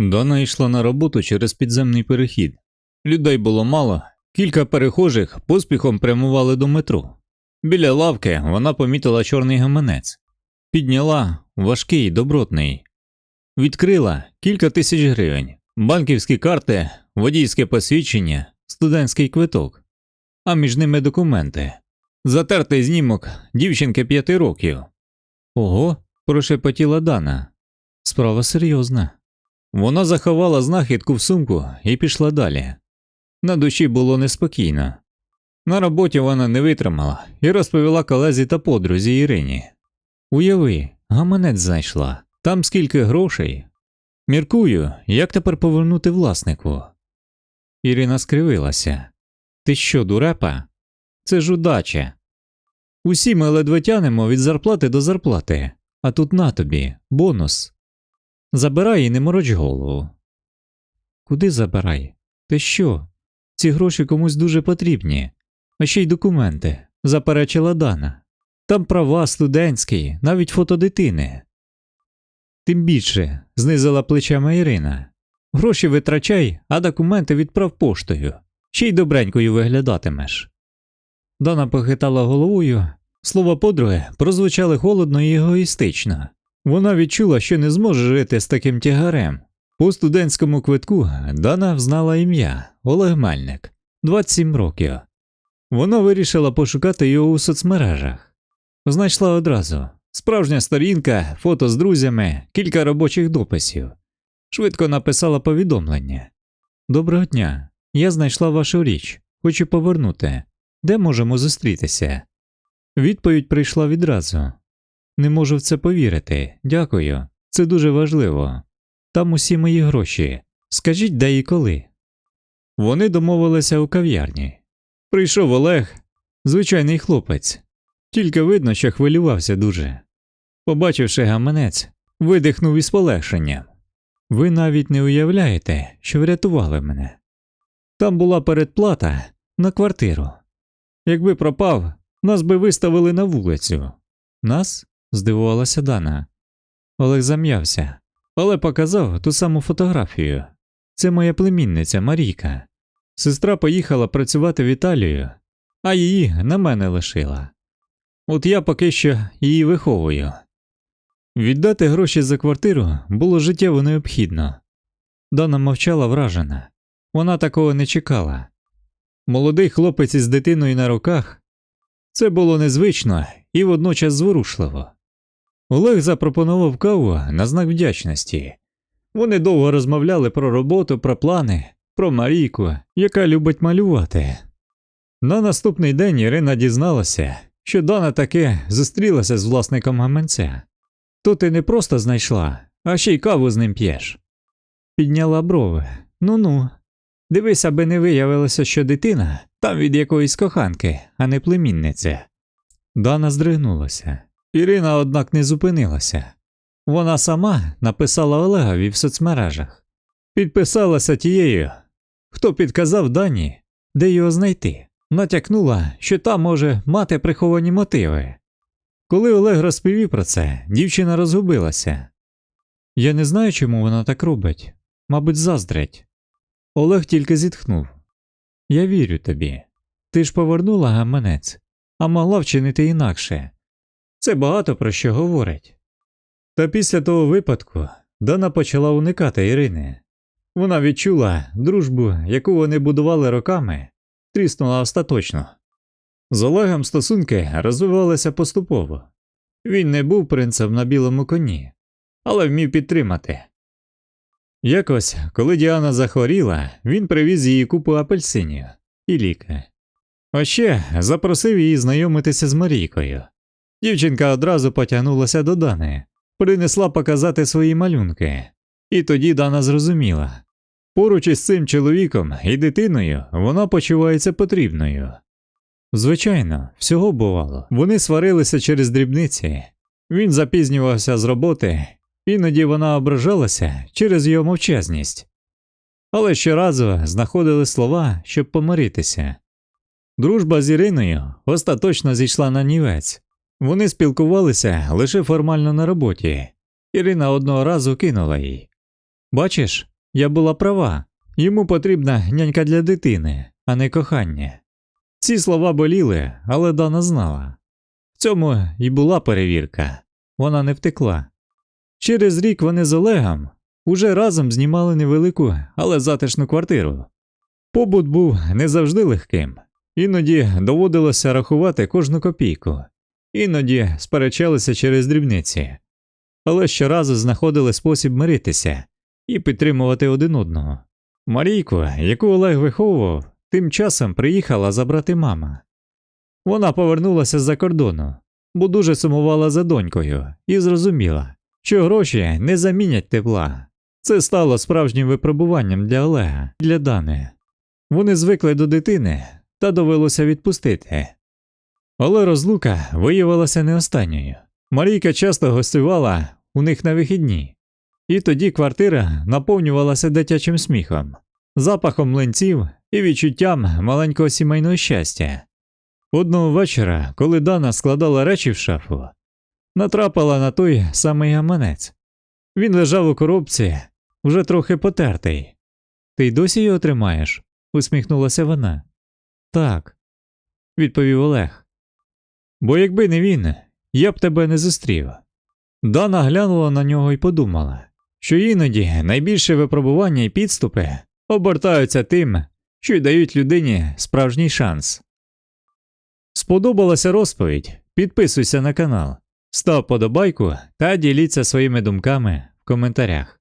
Дана йшла на роботу через підземний перехід. Людей було мало, кілька перехожих поспіхом прямували до метро. Біля лавки вона помітила чорний гаманець, підняла важкий, добротний, відкрила кілька тисяч гривень, банківські карти, водійське посвідчення, студентський квиток, а між ними документи. Затертий знімок дівчинки п'яти років. Ого, прошепотіла Дана. Справа серйозна. Вона заховала знахідку в сумку і пішла далі. На душі було неспокійно. На роботі вона не витримала і розповіла колезі та подрузі Ірині. Уяви, гаманець знайшла, там скільки грошей. Міркую, як тепер повернути власнику. Ірина скривилася. Ти що, дурепа? Це ж удача. Усі ми ледве тянемо від зарплати до зарплати, а тут на тобі, бонус. Забирай і не мороч голову. Куди забирай? Ти що? Ці гроші комусь дуже потрібні, а ще й документи, заперечила Дана. Там права студентські, навіть фото дитини. Тим більше, знизила плечами Ірина. Гроші витрачай, а документи відправ поштою. Ще й добренькою виглядатимеш. Дана похитала головою. Слова подруги прозвучали холодно і егоїстично. Вона відчула, що не зможе жити з таким тягарем. По студентському квитку Дана взнала ім'я Олег Мельник, 27 років. Вона вирішила пошукати його у соцмережах. Знайшла одразу справжня сторінка, фото з друзями, кілька робочих дописів. Швидко написала повідомлення. Доброго дня. Я знайшла вашу річ. Хочу повернути. Де можемо зустрітися? Відповідь прийшла відразу. Не можу в це повірити. Дякую. Це дуже важливо. Там усі мої гроші. Скажіть, де і коли. Вони домовилися у кав'ярні. Прийшов Олег, звичайний хлопець, тільки видно, що хвилювався дуже. Побачивши гаманець, видихнув із полегшенням. Ви навіть не уявляєте, що врятували мене. Там була передплата на квартиру. Якби пропав, нас би виставили на вулицю. Нас? Здивувалася Дана. Олег зам'явся, але показав ту саму фотографію. Це моя племінниця Марійка. Сестра поїхала працювати в Італію, а її на мене лишила. От я поки що її виховую. Віддати гроші за квартиру було життєво необхідно. Дана мовчала вражена. Вона такого не чекала. Молодий хлопець із дитиною на руках це було незвично і водночас зворушливо. Олег запропонував каву на знак вдячності. Вони довго розмовляли про роботу, про плани, про Марійку, яка любить малювати. На наступний день Ірина дізналася, що Дана таки зустрілася з власником гаманця. То ти не просто знайшла, а ще й каву з ним п'єш. Підняла брови. Ну ну. Дивись, аби не виявилося, що дитина там від якоїсь коханки, а не племінниця. Дана здригнулася. Ірина, однак, не зупинилася. Вона сама написала Олегові в соцмережах, підписалася тією, хто підказав Дані, де його знайти, натякнула, що та може мати приховані мотиви. Коли Олег розповів про це, дівчина розгубилася. Я не знаю, чому вона так робить, мабуть, заздрить. Олег тільки зітхнув. Я вірю тобі. Ти ж повернула гаманець, а могла вчинити інакше. Це багато про що говорить. Та після того випадку Дана почала уникати Ірини. Вона відчула дружбу, яку вони будували роками, тріснула остаточно. З Олегом стосунки розвивалися поступово. Він не був принцем на білому коні, але вмів підтримати. Якось, коли Діана захворіла, він привіз їй купу апельсинів і ліки. А ще запросив її знайомитися з Марійкою. Дівчинка одразу потягнулася до Дани, принесла показати свої малюнки, і тоді Дана зрозуміла поруч із цим чоловіком і дитиною вона почувається потрібною. Звичайно, всього бувало. Вони сварилися через дрібниці. Він запізнювався з роботи, іноді вона ображалася через його мовчазність, але щоразу знаходили слова, щоб помиритися. Дружба з Іриною остаточно зійшла на нівець. Вони спілкувалися лише формально на роботі. Ірина одного разу кинула їй. Бачиш, я була права. Йому потрібна нянька для дитини, а не кохання. Ці слова боліли, але Дана знала. В цьому і була перевірка. Вона не втекла. Через рік вони з Олегом уже разом знімали невелику, але затишну квартиру. Побут був не завжди легким. Іноді доводилося рахувати кожну копійку, іноді сперечалися через дрібниці, але щоразу знаходили спосіб миритися і підтримувати один одного. Марійку, яку Олег виховував, тим часом приїхала забрати мама. Вона повернулася з-за кордону, бо дуже сумувала за донькою і зрозуміла, що гроші не замінять тепла. Це стало справжнім випробуванням для Олега, для Дани. Вони звикли до дитини та довелося відпустити. Але розлука виявилася не останньою. Марійка часто гостювала у них на вихідні, і тоді квартира наповнювалася дитячим сміхом, запахом млинців і відчуттям маленького сімейного щастя. Одного вечора, коли Дана складала речі в шафу, натрапила на той самий гаманець. Він лежав у коробці, вже трохи потертий. Ти й досі його тримаєш? усміхнулася вона. Так, відповів Олег. Бо якби не він, я б тебе не зустрів. Дана глянула на нього і подумала, що іноді найбільше випробування і підступи обертаються тим, що й дають людині справжній шанс. Сподобалася розповідь? Підписуйся на канал, став подобайку та діліться своїми думками в коментарях.